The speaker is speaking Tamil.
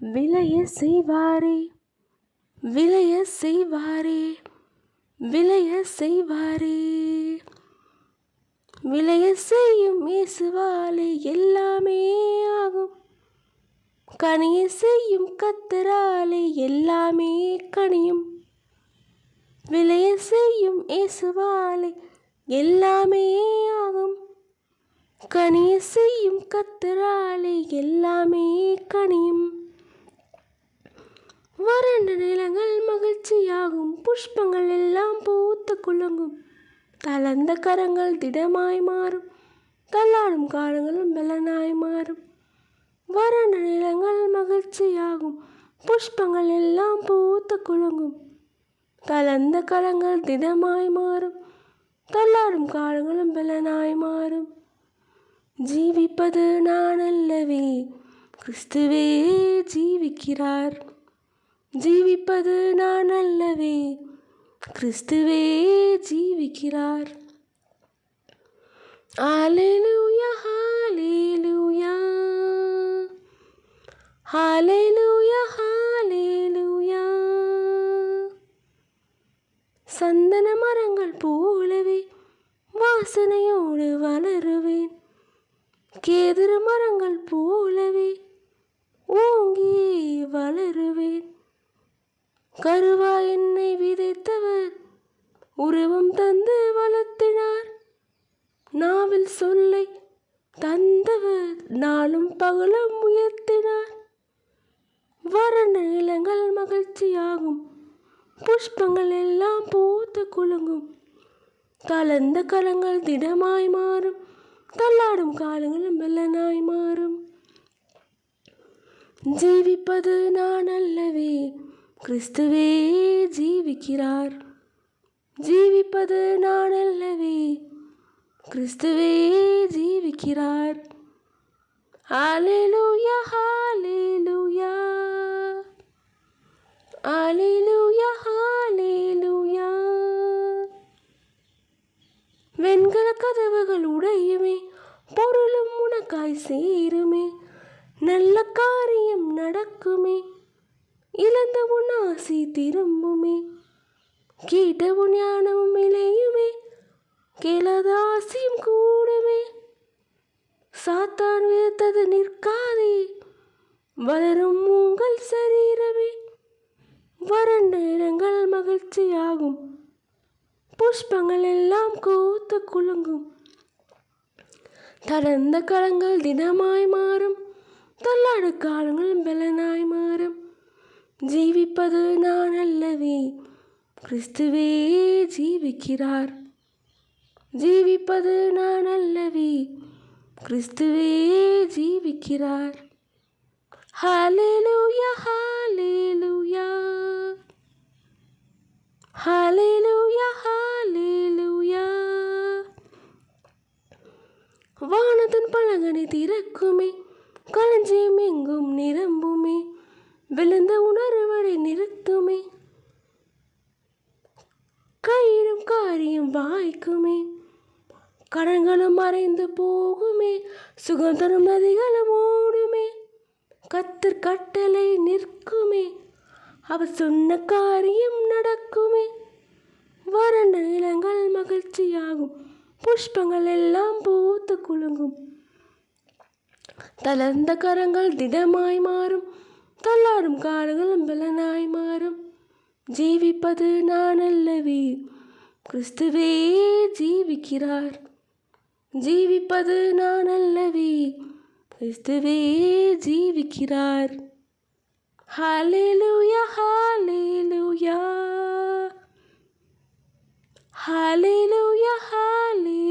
விளைய செய்வாரே. விளைய செய்வாரே. விளைய செய்வாரே. விளைய செய்யும் இயேசுவாலே எல்லாமே ஆகும். கனிய செய்யும் கத்தராலே எல்லாமே கனியும். விளைய செய்யும் இயேசுவாலே எல்லாமே ஆகும். கனிய செய்யும் கத்தராலே எல்லாமே கனியும். வறண்ட நிலங்கள் மகிழ்ச்சியாகும். புஷ்பங்கள் எல்லாம் பூத்து குலுங்கும். தளர்ந்த கரங்கள் திடமாய் மாறும். தள்ளாடும் காலங்களும் மெலனாய் மாறும். வறண்ட நிலங்கள் மகிழ்ச்சியாகும். புஷ்பங்கள் எல்லாம் பூத்து குலுங்கும். தளர்ந்த கரங்கள் திடமாய் மாறும். தள்ளாடும் காலங்களும் மெலனாய் மாறும். ஜீவிப்பது நான் அல்லவே கிறிஸ்துவே ஜீவிக்கிறார். ஜீவிப்பது நான் அல்லவே. கிறிஸ்துவே ஜீவிக்கிறார். ஹalleluya ஹalleluya. ஹalleluya ஹalleluya. சந்தன மரங்கள் போலவே வாசனையோடு வளருவேன். கேதுரு மரங்கள் போலவே ஓங்கி வளருவேன். கருவா என்னை விதைத்தவர் உருவம் தந்து வளர்த்தினார். நாவில் சொல்லை தந்தவர் நாளும் பகலும் உயர்த்தினார். வறண்ட நிலங்கள் மகிழ்ச்சியாகும் புஷ்பங்கள் எல்லாம் பூத்து குலுங்கும். கலந்த கலங்கள் திடமாய் மாறும் தள்ளாடும் காலங்களும் மெல்லனாய் மாறும். ஜீவிப்பது நான் அல்லவே கிறிஸ்துவே ஜீவிக்கிறார். ஜீவிப்பது நான் அல்லவே கிறிஸ்துவே ஜீவிக்கிறார். ஹalleluya ஹalleluya. ஹalleluya ஹalleluya. வெண்கல கதவுகள் உடையுமே பொருளும் உனக்காய் சேருமே. நல்ல காரியம் நடக்குமே. ஆசை திரும்புமே. கேட்ட ஞானமும் இலையுமே. கேளாத ஆசையும் கூடுமே. சாத்தான் விதத்தது நிற்காதே. வளரும் உங்கள் சரீரமே. வறண்ட இடங்கள் மகிழ்ச்சியாகும். புஷ்பங்கள் எல்லாம் கோத்து குலுங்கும். தளர்ந்த களங்கள் தினமாய் மாறும். தள்ளாடு காலங்கள் பலனாய் மாறும். ஜீவிப்பது நான் அல்லவே கிறிஸ்துவே ஜீவிக்கிறார். ஜீவிப்பது நான் அல்லவே கிறிஸ்துவே ஜீவிக்கிறார். ஹalleluya ஹalleluya. ஹalleluya ஹalleluya. வானத்தின் பழங்கனை திறக்குமே களஞ்சியம் எங்கும் நிரம்புமே. விழுந்த உணர் காரியம் வாய்க்குமே. கடன்களும் மறைந்து போகுமே. சுகம் தரும் நதிகளும் ஓடுமே. கத்தர் கட்டளை நிற்குமே. அவர் சொன்ன காரியம் நடக்குமே. வறண்ட நிலங்கள் மகிழ்ச்சியாகும். புஷ்பங்கள் எல்லாம் பூத்து குலுங்கும். தளர்ந்த கரங்கள் திடமாய் மாறும். தள்ளாடும் காலங்களும் பலனாய் மாறும். ஜீவிப்பது நான் அல்லவே. கிறிஸ்துவே ஜீவிக்கிறார். ஜீவிப்பது நான் அல்லவே கிறிஸ்துவே ஜீவிக்கிறார். ஹalleluya ஹalleluya. ஹalleluya ஹalleluya.